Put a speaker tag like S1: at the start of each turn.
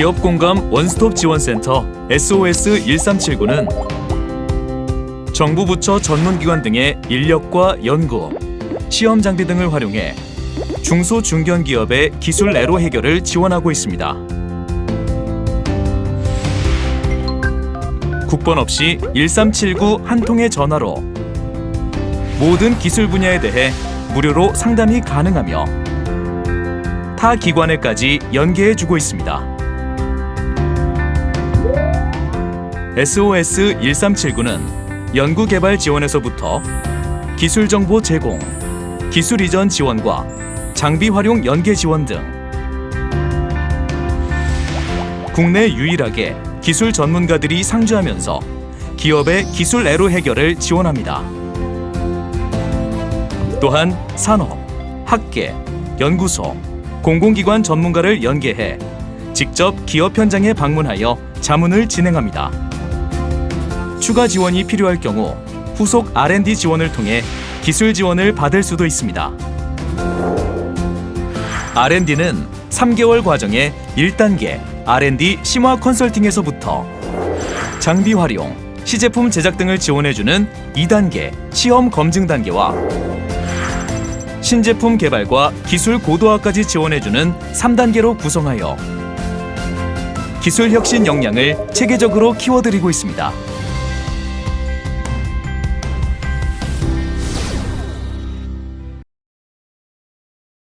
S1: 기업 공감 원스톱 지원센터 SOS 1379는 정부 부처 전문 기관 등의 인력과 연구, 시험 장비 등을 활용해 중소 중견 기업의 기술 애로 해결을 지원하고 있습니다. 국번 없이 1379 한 통의 전화로 모든 기술 분야에 대해 무료로 상담이 가능하며 타 기관에까지 연계해 주고 있습니다. SOS 1379는 연구개발 지원에서부터 기술 정보 제공, 기술 이전 지원과 장비 활용 연계 지원 등 국내 유일하게 기술 전문가들이 상주하면서 기업의 기술 애로 해결을 지원합니다. 또한 산업, 학계, 연구소, 공공기관 전문가를 연계해 직접 기업 현장에 방문하여 자문을 진행합니다. 추가 지원이 필요할 경우 후속 R&D 지원을 통해 기술 지원을 받을 수도 있습니다. R&D는 3개월 과정의 1단계 R&D 심화 컨설팅에서부터 장비 활용, 시제품 제작 등을 지원해주는 2단계 시험 검증 단계와 신제품 개발과 기술 고도화까지 지원해주는 3단계로 구성하여 기술 혁신 역량을 체계적으로 키워드리고 있습니다.